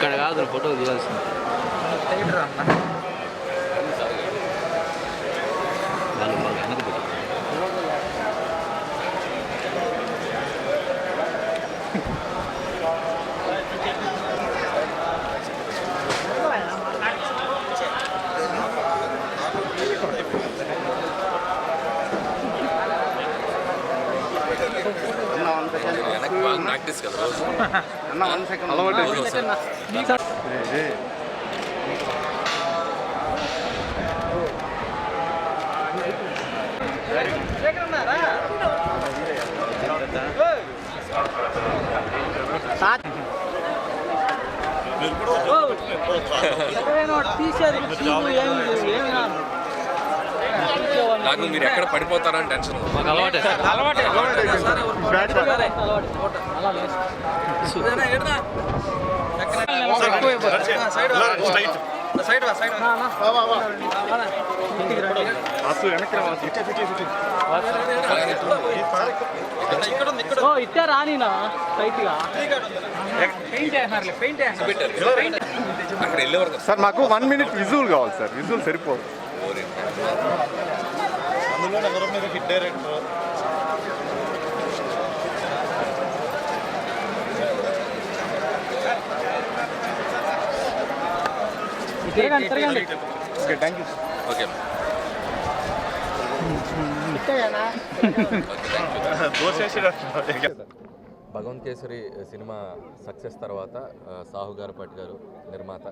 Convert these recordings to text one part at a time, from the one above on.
ఇక్కడ కాదు photo తీయాల్సింది practice కదా రోజు రోజు వస్తాను. నాకు మీరు ఎక్కడ పడిపోతారని టెన్షన్ ఉంది. మాకు అలవాటే అలవాటే ఇట్టే రానినా టైట్గా అక్కడ వెళ్ళే వరకు సార్ మాకు వన్ మినిట్ విజువల్ కావాలి సార్ విజువల్ సరిపోదు అందులో ఎవరో మీరు హిట్ డైరెక్టర్. తిరగండి తిరగండి. Okay thank you. Okay. Bhagavanth Kesari cinema success తర్వాత సాహు గారు పట్ గారు నిర్మాత.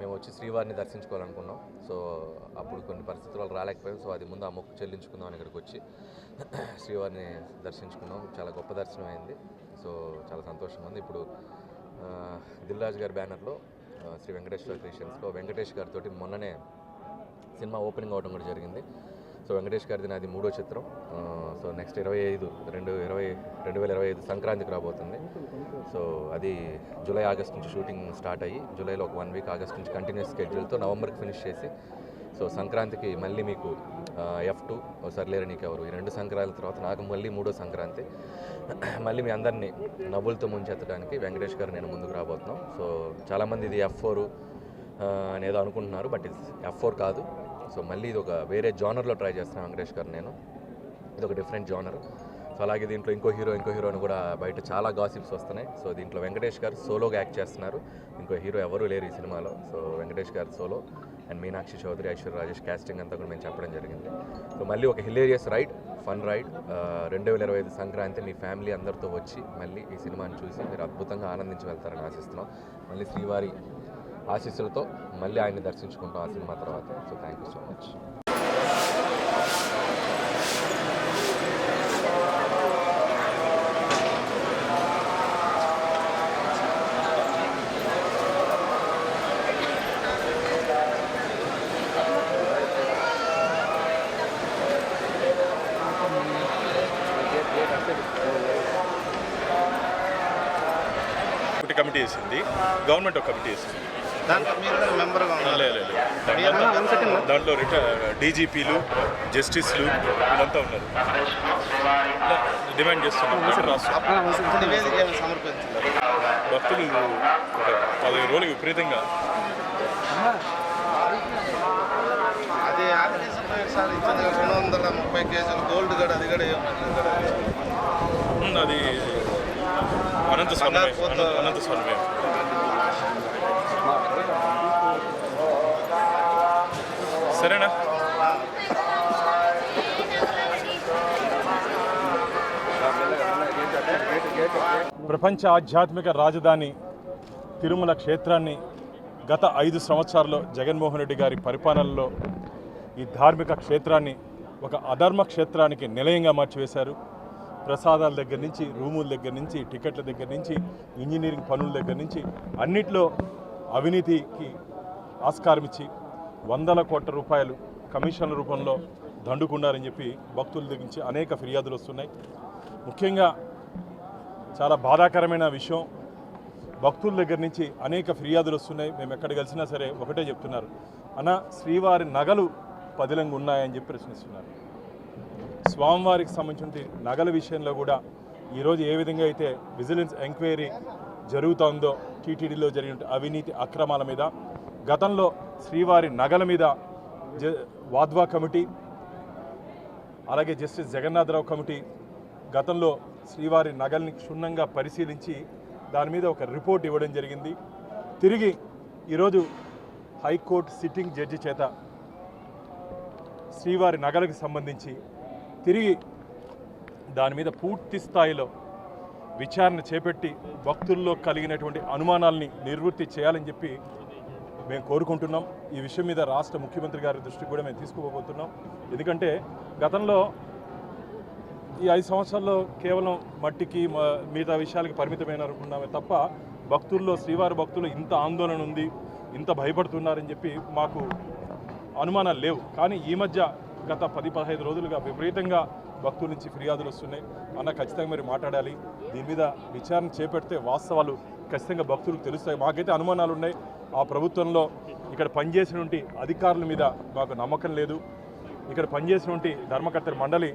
మేము వచ్చి శ్రీవారిని దర్శించుకోవాలనుకున్నాం. సో అప్పుడు కొన్ని పరిస్థితుల వల్ల రాలేకపోయాం. సో అది ముందు ఆ మొక్కు చెల్లించుకుందాం అని ఇక్కడికి వచ్చి శ్రీవారిని దర్శించుకున్నాం. చాలా గొప్ప దర్శనం అయింది. సో చాలా సంతోషంగా ఉంది. ఇప్పుడు ఆ, దిల్రాజ్ గారి బ్యానర్లో శ్రీ వెంకటేశ్వర క్రిస్టియన్స్లో వెంకటేష్ గారితో మొన్ననే సినిమా ఓపెనింగ్ అవడం కూడా జరిగింది. సో వెంకటేష్ గారిది నాది మూడో చిత్రం. సో నెక్స్ట్ ఇరవై ఐదు రెండు ఇరవై రెండు వేల ఇరవై ఐదు సంక్రాంతికి రాబోతుంది. సో అది జూలై ఆగస్ట్ నుంచి షూటింగ్ స్టార్ట్ అయ్యి జూలైలో ఒక వన్ వీక్ ఆగస్ట్ నుంచి కంటిన్యూస్ స్కెడ్యూల్తో నవంబర్కి ఫినిష్ చేసి సో సంక్రాంతికి మళ్ళీ మీకు ఎఫ్ టూ సర్లేరు నీకు ఎవరు ఈ రెండు సంక్రాంతి తర్వాత నాకు మళ్ళీ మూడో సంక్రాంతి. మళ్ళీ మీ అందరినీ నవ్వులతో ముంచెత్తడానికి వెంకటేష్ గారు నేను ముందుకు రాబోతున్నాం. సో చాలామంది ఇది ఎఫ్ ఫోర్ అనేదో అనుకుంటున్నారు బట్ ఇది ఎఫ్ ఫోర్ కాదు. సో మళ్ళీ ఇది ఒక వేరే జానర్లో ట్రై చేస్తున్నాను వెంకటేష్ గారు నేను. ఇది ఒక డిఫరెంట్ జానర్. సో అలాగే దీంట్లో ఇంకో హీరో ఇంకో హీరో అని కూడా బయట చాలా గాసిప్స్ వస్తున్నాయి. సో దీంట్లో వెంకటేష్ గారు సోలోగా యాక్ట్ చేస్తున్నారు. ఇంకో హీరో ఎవరూ లేరు ఈ సినిమాలో. సో వెంకటేష్ గారు solo. And Meenakshi Chaudhary Aishwarya Rajesh casting అంతా కూడా మేము చెప్పడం జరిగింది. సో మళ్ళీ ఒక హిలేరియస్ రైడ్ ఫన్ రైడ్. రెండు వేల ఇరవై ఐదు సంక్రాంతి మీ ఫ్యామిలీ అందరితో వచ్చి మళ్ళీ ఈ సినిమాని చూసి మీరు అద్భుతంగా ఆనందించి వెళ్తారని ఆశిస్తున్నాం. మళ్ళీ శ్రీవారి ఆశీస్సులతో మళ్ళీ ఆయన్ని దర్శించుకుంటాం ఆ సినిమా తర్వాత. So thank you so much ఒకటి కమిటీ వేసింది గవర్నమెంట్ ఒక కమిటీ వేసింది దాంట్లో మీరు మెంబర్గా ఆ, లే, లే, లే. దాంట్లో- డీజీపీలు జస్టిస్లు వీళ్ళంతా ఉన్నారు. డిమాండ్ చేస్తున్నారు. భక్తులు ఒక పదహైదు రోజులు విపరీతంగా. అది సార్ ఇచ్చింది రెండు వందల ముప్పై కేజీలు గోల్డ్ గడ అది కూడా అది అనంత స్వర్ణమే అనంత- అనంత స్వర్ణమే సరేనా? ప్రపంచ ఆధ్యాత్మిక రాజధాని తిరుమల క్షేత్రాన్ని గత ఐదు సంవత్సరాల్లో జగన్మోహన్ రెడ్డి గారి పరిపాలనలో ఈ ధార్మిక క్షేత్రాన్ని ఒక అధర్మ క్షేత్రానికి నిలయంగా మార్చివేశారు. ప్రసాదాల దగ్గర నుంచి రూముల దగ్గర నుంచి టికెట్ల దగ్గర నుంచి ఇంజనీరింగ్ పనుల దగ్గర నుంచి అన్నిట్లో అవినీతికి ఆస్కారం ఇచ్చి వందల కోట్ల రూపాయలు కమిషన్ల రూపంలో దండుకున్నారని చెప్పి భక్తుల దగ్గర నుంచి అనేక ఫిర్యాదులు వస్తున్నాయి. ముఖ్యంగా చాలా బాధాకరమైన విషయం భక్తుల దగ్గర నుంచి అనేక ఫిర్యాదులు వస్తున్నాయి. మేము ఎక్కడ కలిసినా సరే ఒకటే చెప్తున్నారు. అన్న శ్రీవారి నగలు పదిలంగా ఉన్నాయని చెప్పి ప్రశ్నిస్తున్నారు. స్వామివారికి సంబంధించిన నగల విషయంలో కూడా ఈరోజు ఏ విధంగా అయితే విజిలెన్స్ ఎంక్వైరీ జరుగుతోందో టీటీడీలో జరిగిన అవినీతి అక్రమాల మీద గతంలో శ్రీవారి నగల మీద జ వాద్వా కమిటీ అలాగే జస్టిస్ జగన్నాథరావు కమిటీ గతంలో శ్రీవారి నగల్ని క్షుణ్ణంగా పరిశీలించి దాని మీద ఒక రిపోర్ట్ ఇవ్వడం జరిగింది. తిరిగి ఈరోజు హైకోర్టు సిట్టింగ్ జడ్జి చేత శ్రీవారి నగలకు సంబంధించి తిరిగి దాని మీద పూర్తి స్థాయిలో విచారణ చేపట్టి భక్తుల్లో కలిగినటువంటి అనుమానాల్ని నివృత్తి చేయాలని చెప్పి మేము కోరుకుంటున్నాం. ఈ విషయం మీద రాష్ట్ర ముఖ్యమంత్రి గారి దృష్టికి కూడా మేము తీసుకోబోతున్నాం ఎందుకంటే గతంలో ఈ ఐదు సంవత్సరాల్లో కేవలం మట్టికి మిగతా విషయాలకి పరిమితమైన అనుకున్నామే తప్ప భక్తుల్లో శ్రీవారి భక్తులు ఇంత ఆందోళన ఉంది ఇంత భయపడుతున్నారని చెప్పి మాకు అనుమానాలు లేవు. కానీ ఈ మధ్య గత పది పదహైదు రోజులుగా విపరీతంగా భక్తుల నుంచి ఫిర్యాదులు వస్తున్నాయి. అన్న ఖచ్చితంగా మీరు మాట్లాడాలి. దీని మీద విచారణ చేపడితే వాస్తవాలు ఖచ్చితంగా భక్తులకు తెలుస్తాయి. మాకైతే అనుమానాలు ఉన్నాయి ఆ ప్రభుత్వంలో ఇక్కడ పనిచేసినటువంటి అధికారుల మీద మాకు నమ్మకం లేదు. ఇక్కడ పనిచేసినటువంటి ధర్మకర్తల మండలి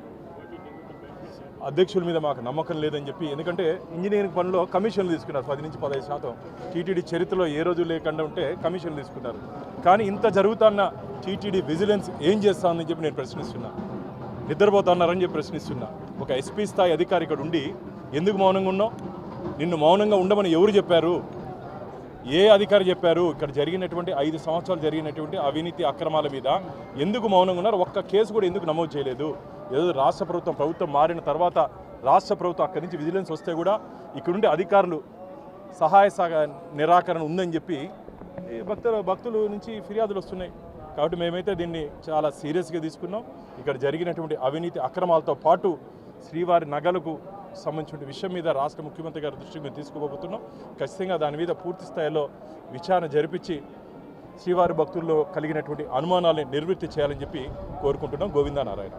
అధ్యక్షుల మీద మాకు నమ్మకం లేదని చెప్పి ఎందుకంటే ఇంజనీరింగ్ పనిలో కమిషన్లు తీసుకున్నారు పది నుంచి పదహైదు శాతం. టీటీడీ చరిత్రలో ఏ రోజు లేకుండా ఉంటే కమిషన్లు తీసుకున్నారు కానీ ఇంత జరుగుతున్న టీటీడీ విజిలెన్స్ ఏం చేస్తానని చెప్పి నేను ప్రశ్నిస్తున్నా. నిద్రపోతున్నారని చెప్పి ప్రశ్నిస్తున్నా. ఒక ఎస్పీ స్థాయి అధికారి ఇక్కడ ఉండి ఎందుకు మౌనంగా ఉన్నావు? నిన్ను మౌనంగా ఉండమని ఎవరు చెప్పారు? ఏ అధికారి చెప్పారు? ఇక్కడ జరిగినటువంటి ఐదు సంవత్సరాలు జరిగినటువంటి అవినీతి అక్రమాల మీద ఎందుకు మౌనంగా ఉన్నారు? ఒక్క కేసు కూడా ఎందుకు నమోదు చేయలేదు? ఏదో రాష్ట్ర ప్రభుత్వం ప్రభుత్వం మారిన తర్వాత రాష్ట్ర ప్రభుత్వం అక్కడి నుంచి విజిలెన్స్ వస్తే కూడా ఇక్కడుండే అధికారులు సహాయ సహ నిరాకరణ ఉందని చెప్పి ఈ భక్తుల భక్తుల నుంచి ఫిర్యాదులు వస్తున్నాయి. కాబట్టి మేమైతే దీన్ని చాలా సీరియస్గా తీసుకున్నాం. ఇక్కడ జరిగినటువంటి అవినీతి అక్రమాలతో పాటు శ్రీవారి నగలకు సంబంధించిన విషయం మీద రాష్ట్ర ముఖ్యమంత్రి గారి దృష్టికి మేము తీసుకోబోతున్నాం. ఖచ్చితంగా దాని మీద పూర్తి స్థాయిలో విచారణ జరిపించి శ్రీవారి భక్తుల్లో కలిగినటువంటి అనుమానాలను నివృత్తి చేయాలని చెప్పి కోరుకుంటున్నాం. గోవిందనారాయణ.